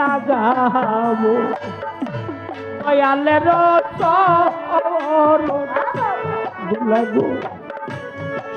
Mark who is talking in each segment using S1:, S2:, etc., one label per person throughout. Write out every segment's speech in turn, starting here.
S1: চোখে যাব দয়ালের লাগো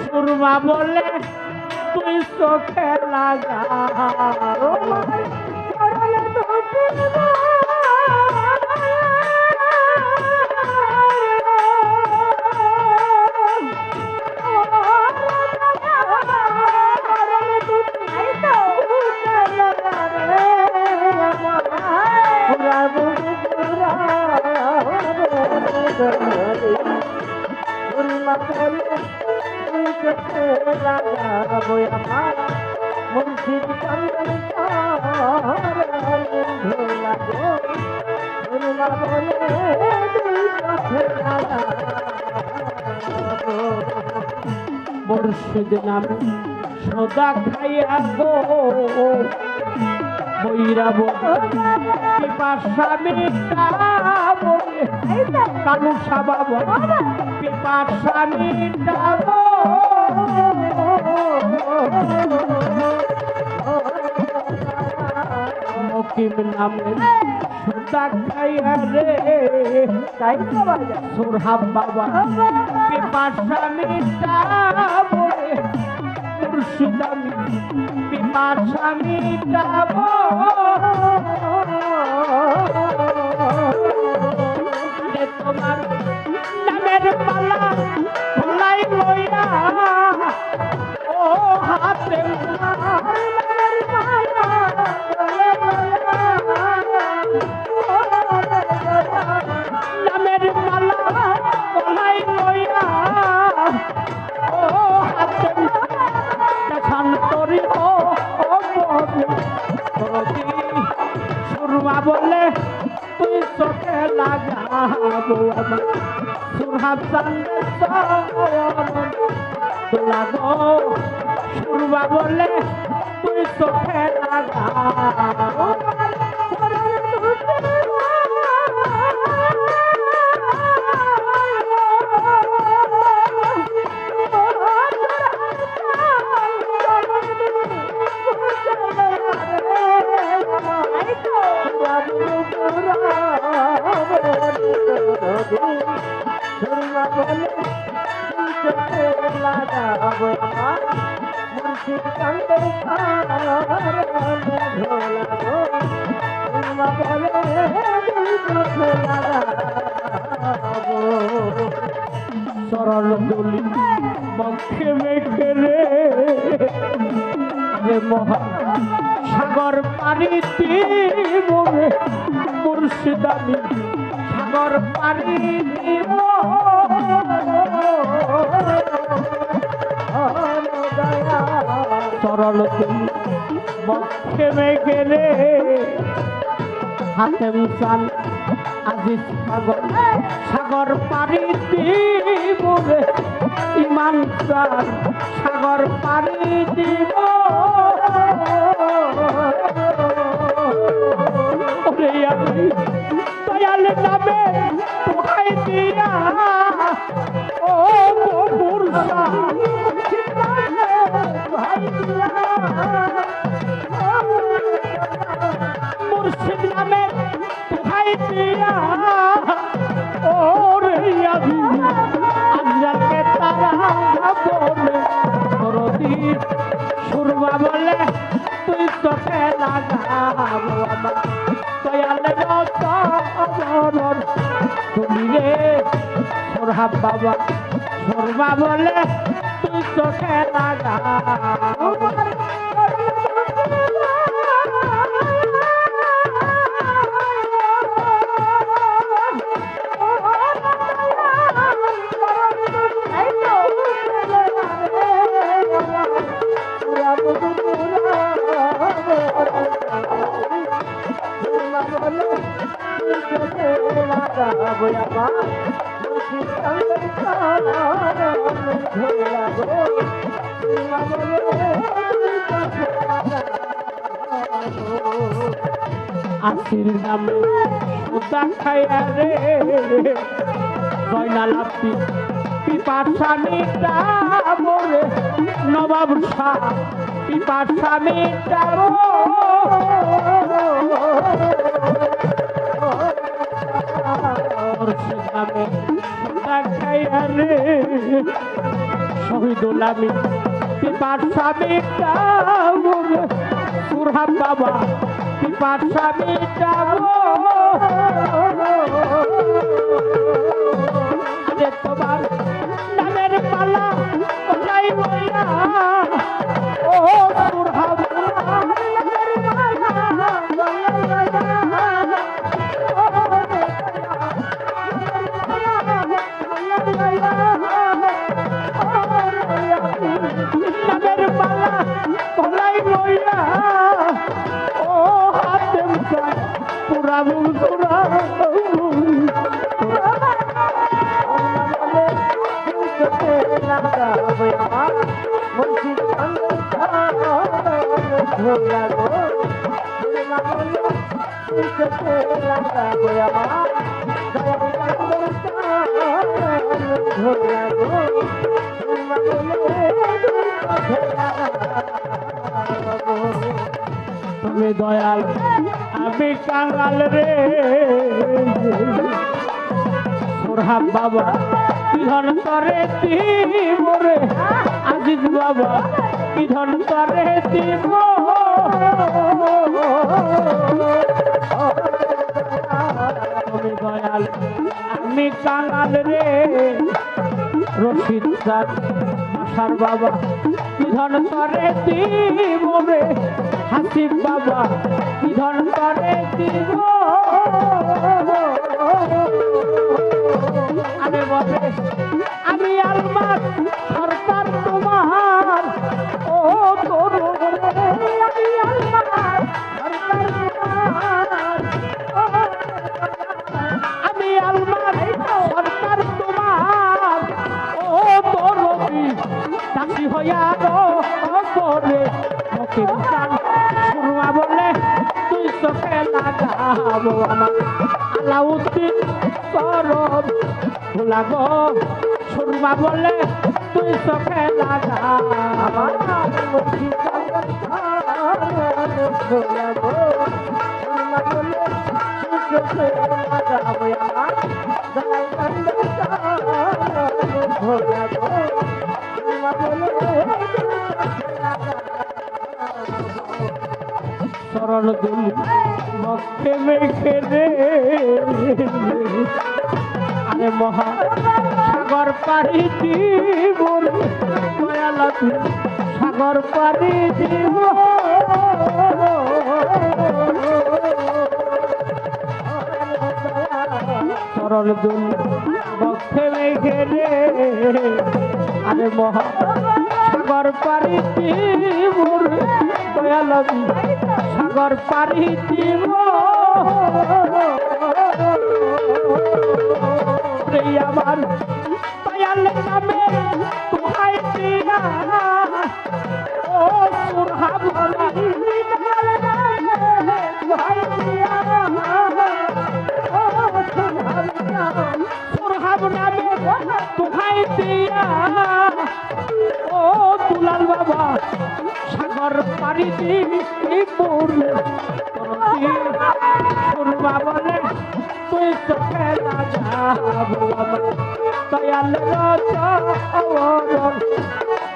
S1: সুরমা বলে তুই চোখে লাগাবো মুর্শিদ নামে সদা খাইয়া গো। বৈরা পিপাসা মিটা বলে কালু সাবা পিপাসা মিটাবো মকিম নামে সুতা খাইয়া রে। তাই সুরহাব বাবা পিপাসা মিটাবো রে। মুর্শিদামি পিপাসা মিটাবো। আমার সুরহাব চান্দে লাগো সুরমা বলে তুই চোখে লাগাবো সরল দলি পক্ষে মেঘে রে মহা সাগর পানি মনে মুর্শিদামি সাগর পানি পক্ষে গেলে রে চান আজি সাগর। সাগর পারি দিব ইমান প্রাণ সাগর পারি দিব। তুমি রে সোরহাব বাবা সুরমা বলে তুই চোখে লাগাবো আসির নামে সুদা খাইয়া রে জয়নাল আপনি পিপার স্বামীটা মোরে নবাব শাহ পিপার স্বামীটা রে শহীদুল আমি পিপার স্বামীটা মোরে সুরহাম বাবা পিপার তোমার নামের পালা বইয়া তুমি দয়াল, আমি কাঙাল রে। সোরহাব বাবা কি ধন করে দিব রে। আজিজ বাবা কি ধন করে তুমি দয়াল আমি কাঙাল রে, রশিদ স্যার আশার বাবা ধন করে দিব রে হাসিব বাবা ধন করে দিব। আরে বলে ওকে বিশাল শুরুয়া বলে তুই চোখে লাগাবো আমার আলাউদ্দিন করব লাগো শুরুয়া বলে তুই চোখে লাগা আমার সরল দুলি মক্ষে মেখে রে। আরে মহা সাগর পাড়ি দিব রে দয়ালাতি সাগর পাড়ি দিব সরল দুলি মক্ষে মেখে রে। আরে মহা সাগর পাড়ি দিব রে সাগর পাড়ি দিব। আমার দয়াল নামে তুহাই দিয়া ও সুরহাব দয়াল দিয়া তুই চোখে দয়াল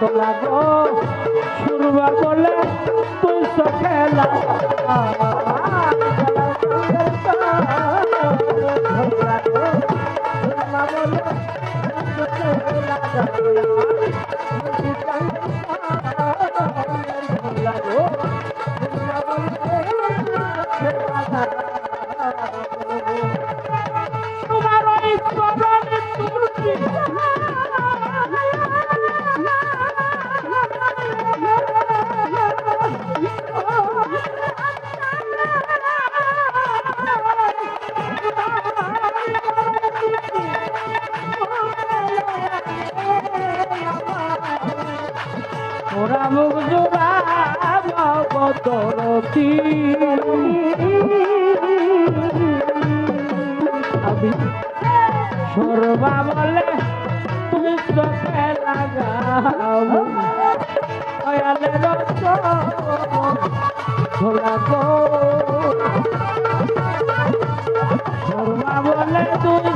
S1: তোলা গো শুনবা বলে তুই চোখে তোমার ওরা মুখ জোড়া বদরতি আমি সরবা বলে তুই লাগাবো দয়ালের ভোলা গো। ধর্মা বলে তুই